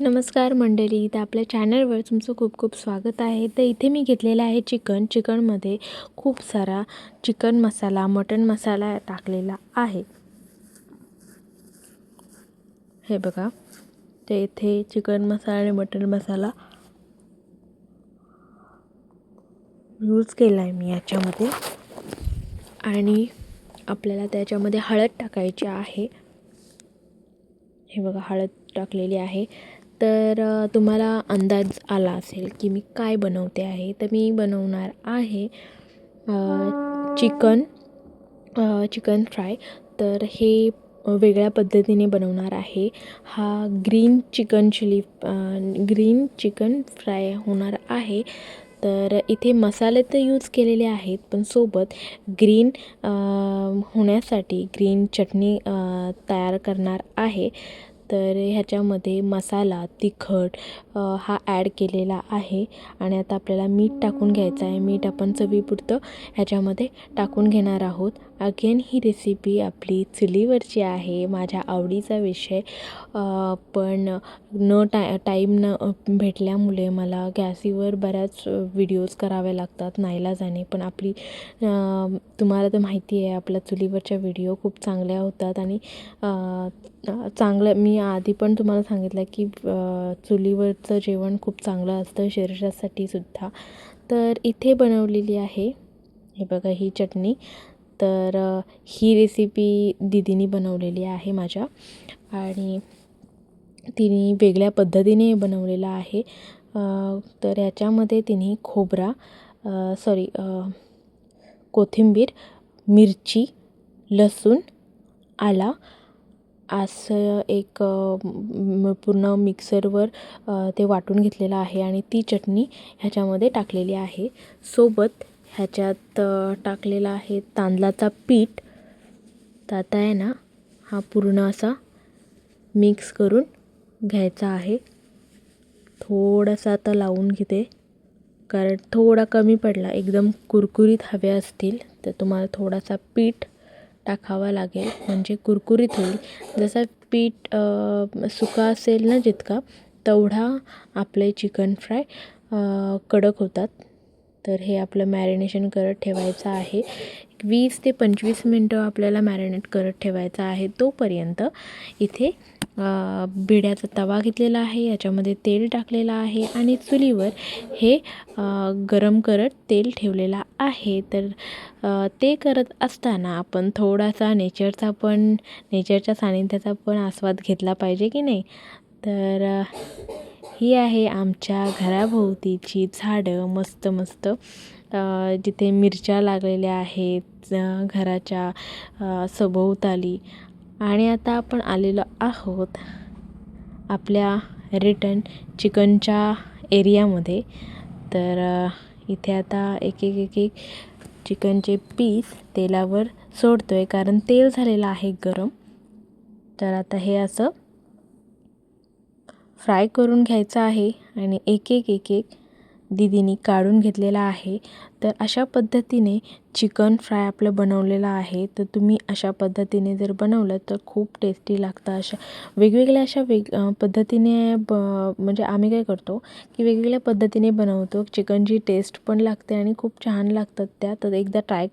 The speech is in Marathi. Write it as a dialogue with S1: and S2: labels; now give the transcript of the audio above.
S1: नमस्कार मंडळी तर आपल्या चॅनलवर तुमचं खूप खूप स्वागत आहे. तर इथे मी घेतलेलं आहे चिकन. चिकनमध्ये खूप सारा चिकन मसाला मटन मसाला टाकलेला आहे. हे बघा ते इथे चिकन मसाला आणि मटन मसाला यूज केला आहे मी याच्यामध्ये. आणि आपल्याला त्याच्यामध्ये हळद टाकायची आहे. हे बघा हळद टाकलेली आहे. तर तुम्हाला अंदाज आला असेल की मी काय बनवते आहे तर मी बनवणार आहे चिकन चिकन फ्राय. तर हे वेगळ्या पद्धतीने बनवणार आहे. हा green chicken chilli green chicken fry होणार आहे. तर इथे मसाले तर यूज केलेले आहेत पण सोबत ग्रीन होण्यासाठी ग्रीन चटणी तयार करणार आहे. तर ह्याच्यामध्ये मसाला तिखट हा ॲड केलेला आहे. आणि आता आपल्याला मीठ टाकून घ्यायचं आहे. मीठ आपण चवीपुरतं ह्याच्यामध्ये टाकून घेणार आहोत. अगेन ही रेसिपी आपली चुलीवरची आहे माझ्या आवडीचा विषय. पण न टा टाईम न भेटल्यामुळे मला गॅसीवर बऱ्याच व्हिडिओज करावे लागतात नाईला जाणे. पण आपली तुम्हाला तर माहिती आहे आपल्या चुलीवरच्या व्हिडिओ खूप चांगल्या होतात आणि चांगलं मी आधी पण तुम्हाला सांगितलं की चुलीवरचं जेवण खूप चांगलं असतं शरीरासाठी सुद्धा. तर इथे बनवलेली आहे हे बघा ही चटणी. तर ही रेसिपी दीदीने बनवलेली आहे माझ्या. आणि तिने वेगळ्या पद्धतीने बनवलेला आहे. तर याच्यामध्ये तिने खोबरा सॉरी कोथिंबीर मिरची लसूण आला असं एक पूर्ण मिक्सरवर ते वाटून घेतलेलं आहे आणि ती चटणी ह्याच्यामध्ये टाकलेली आहे. सोबत ह्याच्यात टाकलेला आहे तांदळाचा पीठ. तर आता आहे ना हा पूर्ण असा मिक्स करून घ्यायचा आहे. थोडासा आता लावून घेते कारण थोडा कमी पडला. एकदम कुरकुरीत हवे असतील तर तुम्हाला थोडासा पीठ टाकावा लागेल. म्हणजे कुरकुरीत होईल. जसं पीठ सुका असेल ना जितका तेवढा आपले चिकन फ्राय कडक होतात. तर हे आपलं मॅरिनेशन करत ठेवायचं आहे. वीस ते पंचवीस मिनटं आपल्याला मॅरिनेट करत ठेवायचं आहे तोपर्यंत इथे बिड्याचा तवा घेतलेला आहे याच्यामध्ये तेल टाकलेलं आहे आणि चुलीवर हे गरम करत तेल ठेवलेला आहे. तर ते करत असताना आपण थोडासा नेचरचा पण नेचरच्या सानिध्याचा पण आस्वाद घेतला पाहिजे की नाही? तर ही आहे आमच्या घराभोवतीची झाडं मस्त मस्त. जिथे मिरच्या लागलेल्या आहेत घराच्या सभोवताली. आणि आता आपण आलेलो आहोत आपल्या रिटर्न चिकनच्या एरियामध्ये. तर इथे आता एक एक एक एक चिकनचे पीस तेलावर सोडतो आहे कारण तेल झालेलं आहे गरम. तर आता हे असं फ्राय करून घ्यायचं आहे आणि एक एक एक एक दीदीने काढून घेतलेला आहे. तर अशा पद्धतीने चिकन फ्राय आपलं बनवलेलं आहे. तर तुम्ही अशा पद्धतीने जर बनवलं तर खूप टेस्टी लागतं. अशा वेगवेगळ्या अशा वेग पद्धतीने ब म्हणजे आम्ही काय करतो की वेगवेगळ्या पद्धतीने बनवतो. चिकनची टेस्ट पण लागते आणि खूप छान लागतात त्या. तर एकदा ट्राय